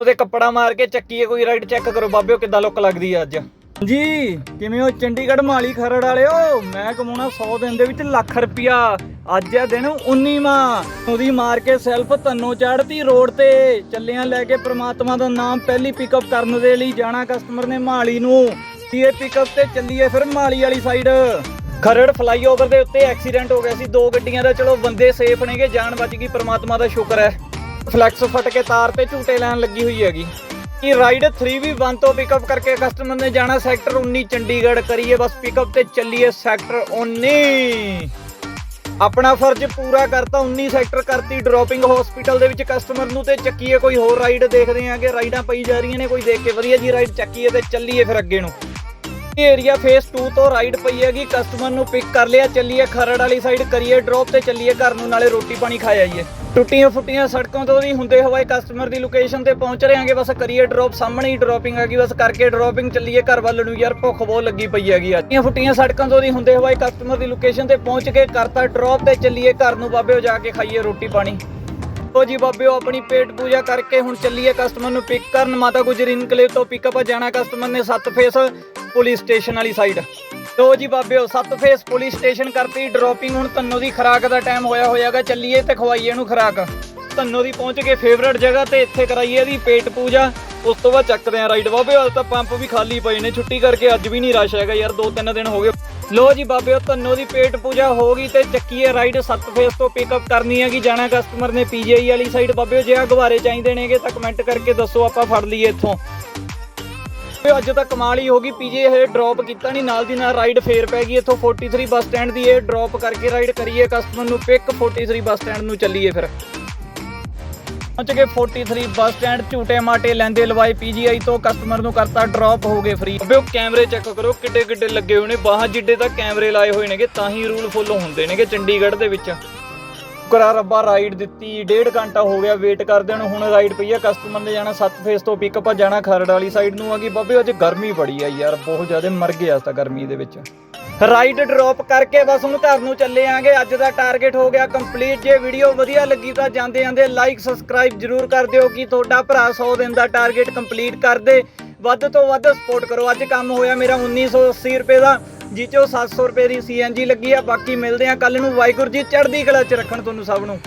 ਉਹਦੇ ਕੱਪੜਾ ਮਾਰ ਕੇ ਚੱਕੀਏ, ਕੋਈ ਰਾਈਡ ਚੈੱਕ ਕਰੋ। ਬਾਬਿਓ, ਕਿੱਦਾਂ ਲੁੱਕ ਲੱਗਦੀ ਆ ਅੱਜ? ਜੀ, ਕਿਵੇਂ ਹੋ ਚੰਡੀਗੜ੍ਹ ਮਾਲੀ ਖਰੜ ਵਾਲਿਓ? ਮੈਂ ਕਮਾਉਣਾ 100 ਦਿਨ ਦੇ ਵਿੱਚ ਲੱਖ ਰੁਪਿਆ ਅੱਜ ਆ ਦਿਨ 19ਵਾਂ ਉਹਦੀ ਮਾਰ ਕੇ ਸੈਲਫ ਤੰਨੋ ਚੜਤੀ ਰੋਡ ਤੇ। ਚੱਲਿਆਂ ਲੈ ਕੇ ਪ੍ਰਮਾਤਮਾ ਦਾ ਨਾਮ ਪਹਿਲੀ ਪਿਕਅਪ ਕਰਨ ਦੇ ਲਈ ਜਾਣਾ ਕਸਟਮਰ ਨੇ ਮਾਲੀ ਨੂੰ। ਇਹ ਪਿਕਅਪ ਤੇ ਚੱਲੀਏ ਫਿਰ ਮਾਲੀ ਵਾਲੀ ਸਾਈਡ ਖਰੜ ਫਲਾਈਓਵਰ ਦੇ ਉੱਤੇ ਐਕਸੀਡੈਂਟ ਹੋ ਗਿਆ ਸੀ। ਦੋ ਗੱਡੀਆਂ ਦਾ ਚਲੋ ਬੰਦੇ ਸੇਫ ਨੇਗੇ, ਜਾਨ ਬਚ ਗਈ, ਪ੍ਰਮਾਤਮਾ ਦਾ ਸ਼ੁਕਰ ਹੈ। ਫਲੈਕਸ ਫਟ ਕੇ ਤਾਰ ਤੇ ਝੂਟੇ ਲੈਣ ਲੱਗੀ ਹੋਈ ਹੈਗੀ। ਕਿ ਰਾਈਡ 3v1 ਤੋਂ ਪਿਕਅਪ ਕਰਕੇ ਕਸਟਮਰ ਨੇ ਜਾਣਾ ਸੈਕਟਰ 19 ਚੰਡੀਗੜ੍ਹ ਕਰੀਏ, ਬਸ ਪਿਕਅਪ ਤੇ ਚੱਲੀਏ ਸੈਕਟਰ 19 ਆਪਣਾ ਫਰਜ਼ ਪੂਰਾ ਕਰਤਾ 19 ਸੈਕਟਰ ਕਰਤੀ ਡ੍ਰੌਪਿੰਗ ਹਸਪੀਟਲ ਦੇ ਵਿੱਚ ਕਸਟਮਰ ਨੂੰ ਤੇ ਚੱਕੀਏ, ਕੋਈ ਹੋਰ ਰਾਈਡ ਦੇਖਦੇ ਆਂਗੇ ਰਾਈਡਾਂ ਪਈ ਜਾ ਰਹੀਆਂ ਨੇ, ਕੋਈ ਦੇਖ ਕੇ ਵਧੀਆ ਜੀ ਰਾਈਡ ਚੱਕੀਏ ਤੇ ਚੱਲੀਏ ਫਿਰ ਅੱਗੇ ਨੂੰ। ਇਹ ਏਰੀਆ ਫੇਸ 2 ਤੋਂ ਰਾਈਡ ਪਈ ਹੈਗੀ। ਕਸਟਮਰ ਨੂੰ ਪਿਕ ਕਰ ਲਿਆ। ਚੱਲੀਏ ਖਰੜ ਵਾਲੀ ਸਾਈਡ ਕਰੀਏ ਡ੍ਰੌਪ ਤੇ ਚੱਲੀਏ ਘਰ ਨੂੰ, ਨਾਲੇ ਰੋਟੀ ਪਾਣੀ ਖਾ ਆਈਏ। ਟੁੱਟੀਆਂ ਫੁੱਟੀਆਂ ਸੜਕਾਂ ਤੋਂ ਵੀ ਹੁੰਦੇ ਹੋਏ ਕਸਟਮਰ ਦੀ ਲੋਕੇਸ਼ਨ ਤੇ ਪਹੁੰਚ ਰਹੇ ਆਂਗੇ ਬਸ ਕਰੀਏ ਡ੍ਰੌਪ ਸਾਹਮਣੇ ਹੀ ਡ੍ਰੌਪਿੰਗ ਹੈਗੀ ਬਸ ਕਰਕੇ ਡ੍ਰੌਪਿੰਗ ਚੱਲੀਏ ਘਰ ਵੱਲ ਨੂੰ। ਯਾਰ ਭੁੱਖ ਬਹੁਤ ਲੱਗੀ ਪਈ ਹੈਗੀ ਆ ਟੁੱਟੀਆਂ ਫੁੱਟੀਆਂ ਸੜਕਾਂ ਤੋਂ ਦੀ ਹੁੰਦੇ ਹੋਏ ਕਸਟਮਰ ਦੀ ਲੋਕੇਸ਼ਨ ਤੇ ਪਹੁੰਚ ਕੇ ਕਰਤਾ ਡ੍ਰੌਪ ਤੇ ਚੱਲੀਏ ਘਰ ਨੂੰ। ਬਾਬੇ ਜਾ ਕੇ ਖਾਈਏ ਰੋਟੀ ਪਾਣੀ। ਉਹ ਜੀ ਬਾਬਿਓ, ਆਪਣੀ ਪੇਟ ਪੂਜਾ ਕਰਕੇ ਹੁਣ ਚੱਲੀਏ ਕਸਟਮਰ ਨੂੰ ਪਿਕ ਕਰਨ। ਮਾਤਾ ਗੁਜਰੀ ਇਨਕਲੇਵ ਤੋਂ ਪਿਕਅਪ ਜਾਣਾ ਕਸਟਮਰ ਨੇ ਸੱਤ ਫੇਸ ਪੁਲਿਸ ਸਟੇਸ਼ਨ ਵਾਲੀ ਸਾਈਡ ਲੋ ਜੀ ਬਾਬਿਓ, ਸੱਤ ਫੇਸ ਪੁਲਿਸ ਸਟੇਸ਼ਨ ਕਰਤੀ ਡ੍ਰੌਪਿੰਗ ਹੁਣ ਤੰਨੋ ਦੀ ਖਰਾਕ ਦਾ ਟਾਈਮ ਹੋਇਆ ਹੋਇਆਗਾ, ਚੱਲੀਏ ਤੇ ਖਵਾਈਏ ਇਹਨੂੰ ਖਰਾਕ। ਤੰਨੋ ਦੀ ਪਹੁੰਚ ਕੇ ਫੇਵਰਟ ਜਗ੍ਹਾ ਤੇ, ਇੱਥੇ ਕਰਾਈਏ ਇਹਦੀ ਪੇਟ ਪੂਜਾ। ਉਸ ਤੋਂ ਬਾਅਦ ਚੱਕਦੇ ਆ ਰਾਈਡ ਬਾਬੇ, ਅੱਜ ਤਾਂ ਪੰਪ ਵੀ ਖਾਲੀ ਪਏ ਨੇ, ਛੁੱਟੀ ਕਰਕੇ ਅੱਜ ਵੀ ਨਹੀਂ ਰਸ਼ ਹੈਗਾ ਯਾਰ ਦੋ ਤਿੰਨ ਦਿਨ ਹੋ ਗਏ। ਲੋ ਜੀ ਬਾਬਿਓ ਤੰਨੋ ਦੀ ਪੇਟ ਪੂਜਾ ਹੋ ਗਈ ਤੇ ਚੱਕੀਏ ਰਾਈਡ ਸੱਤ ਫੇਸ ਤੋਂ ਪਿਕਅਪ ਕਰਨੀ ਹੈਗੀ, ਜਾਣਾ ਕਸਟਮਰ ਨੇ ਪੀਜੀਆਈ ਵਾਲੀ ਸਾਈਡ ਬਾਬੇ ਜੇ ਆ ਗਵਾਰੇ ਚਾਹੀਦੇ ਨੇਗੇ ਤਾਂ ਕਮੈਂਟ ਕਰਕੇ ਦੱਸੋ, ਆਪਾਂ ਫੜ ਲਈਏ ਇੱਥੋਂ। ਤੇ ਅੱਜ ਤਾਂ ਕਮਾਲ ਹੀ ਹੋ ਗਈ ਪੀਜੇ ਇਹ ਡ੍ਰੌਪ ਕੀਤਾ ਨਹੀਂ, ਨਾਲ ਦੀ ਨਾਲ ਰਾਈਡ ਫੇਰ ਪੈ ਗਈ ਇੱਥੋਂ 43 ਬੱਸ ਸਟੈਂਡ ਦੀ, ਇਹ ਡ੍ਰੌਪ ਕਰਕੇ ਰਾਈਡ ਕਰੀਏ ਕਸਟਮਰ ਨੂੰ ਪਿਕ 43 ਬੱਸ ਸਟੈਂਡ ਨੂੰ ਚੱਲੀਏ ਫਿਰ। ਪਹੁੰਚ ਗਏ 43 ਬੱਸ ਸਟੈਂਡ, ਝੂਟੇ ਮਾਟੇ ਲੈਂਦੇ ਲਵਾਈ ਪੀਜੀਆਈ ਤੋਂ ਕਸਟਮਰ ਨੂੰ ਕਰਤਾ ਡ੍ਰੌਪ ਹੋ ਗਏ ਫ੍ਰੀ ਬਿਓ ਕੈਮਰੇ ਚੈੱਕ ਕਰੋ, ਕਿੱਡੇ ਕਿੱਡੇ ਲੱਗੇ ਹੋਏ ਨੇ, ਬਾਹਾਂ ਜਿੱਡੇ ਤਾਂ ਕੈਮਰੇ ਲਾਏ ਹੋਏ ਨੇਗੇ, ਤਾਂ ਹੀ ਰੂਲ ਫੁੱਲ ਹੁੰਦੇ ਨੇਗੇ ਚੰਡੀਗੜ੍ਹ ਦੇ ਵਿੱਚ। ਕਰਾ ਰੱਬਾ ਰਾਈਡ ਦਿੱਤੀ, ਡੇਢ ਘੰਟਾ ਹੋ ਗਿਆ ਵੇਟ ਕਰਦੇ ਨੂੰ, ਹੁਣ ਰਾਈਡ ਪਈ ਆ ਕਸਟਮਰ ਨੇ ਜਾਣਾ ਸੱਤ ਫੇਸ ਤੋਂ ਪਿਕਅਪ ਜਾਣਾ ਖਰੜ ਵਾਲੀ ਸਾਈਡ ਨੂੰ ਆ ਗਈ। ਬਾਬੇ, ਅੱਜ ਗਰਮੀ ਬੜੀ ਆ ਯਾਰ, ਬਹੁਤ ਜ਼ਿਆਦਾ ਮਰ ਗਿਆ ਤਾਂ ਗਰਮੀ ਦੇ ਵਿੱਚ। ਰਾਈਡ ਡ੍ਰੌਪ ਕਰਕੇ ਬਸ ਹੁਣ ਘਰ ਨੂੰ ਚੱਲੇ ਆਂਗੇ। ਅੱਜ ਦਾ ਟਾਰਗੇਟ ਹੋ ਗਿਆ ਕੰਪਲੀਟ। ਜੇ ਵੀਡੀਓ ਵਧੀਆ ਲੱਗੀ ਤਾਂ ਜਾਂਦੇ ਜਾਂਦੇ ਲਾਈਕ, ਸਬਸਕ੍ਰਾਈਬ ਜਰੂਰ ਕਰ ਦਿਓ ਕਿ ਤੁਹਾਡਾ ਭਰਾ 100 ਦਿਨ ਦਾ ਟਾਰਗੇਟ ਕੰਪਲੀਟ ਕਰ ਦੇ ਵੱਧ ਤੋਂ ਵੱਧ ਸਪੋਰਟ ਕਰੋ। ਅੱਜ ਕੰਮ ਹੋਇਆ ਮੇਰਾ 1980 ਰੁਪਏ ਦਾ, ਜਿਹ ਚੋਂ 700 ਰੁਪਏ ਦੀ ਸੀਐਨਜੀ ਲੱਗੀ ਆ। ਬਾਕੀ ਮਿਲਦੇ ਆ ਕੱਲ ਨੂੰ। ਵਾਹਿਗੁਰੂ ਜੀ, ਚੜ੍ਹਦੀ ਕਲਾ ਚ ਰੱਖਣ ਤੁਹਾਨੂੰ ਸਭ ਨੂੰ।